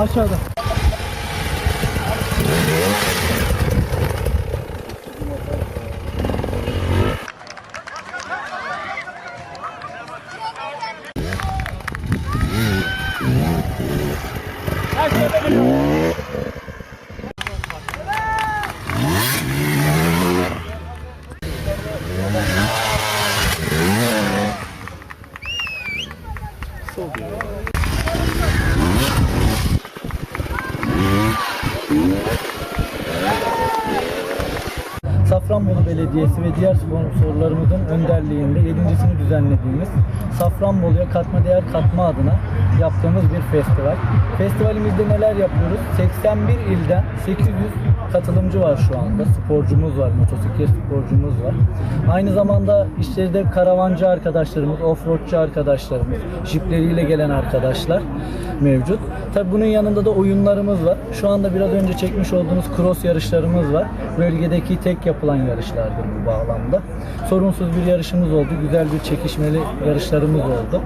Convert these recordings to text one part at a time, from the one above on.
Hadi de. Aha, aşağıda. Safranbolu Belediyesi ve diğer sponsorlarımızın önderliğinde 7.sini düzenlediğimiz Safranbolu'ya katma değer katma adına yaptığımız bir festival. Festivalimizde neler yapıyoruz? 81 ilden 800 katılımcı var şu anda. Sporcumuz var, motosiklet sporcumuz var. Aynı zamanda içeride karavancı arkadaşlarımız, offroadçı arkadaşlarımız, jipleriyle gelen arkadaşlar mevcut. Tabi bunun yanında da oyunlarımız var. Şu anda biraz önce çekmiş olduğunuz cross yarışlarımız var. Bölgedeki tek yapılan yarışlardır bu bağlamda. Sorunsuz bir yarışımız oldu. Güzel bir çekişmeli yarışlarımız oldu.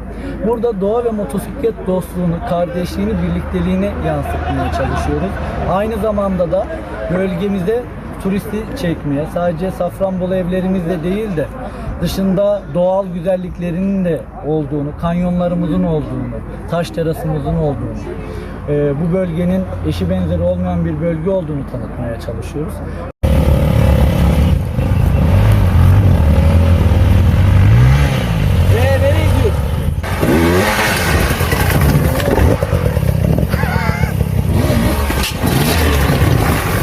Burada doğa ve motosiklet dostluğunu, kardeşliğini, birlikteliğini yansıtmaya çalışıyoruz. Aynı zamanda da bölgemize turisti çekmeye, sadece Safranbolu evlerimizde değil de dışında doğal güzelliklerinin de olduğunu, kanyonlarımızın olduğunu, taş terasımızın olduğunu, e, bu bölgenin eşi benzeri olmayan bir bölge olduğunu tanıtmaya çalışıyoruz.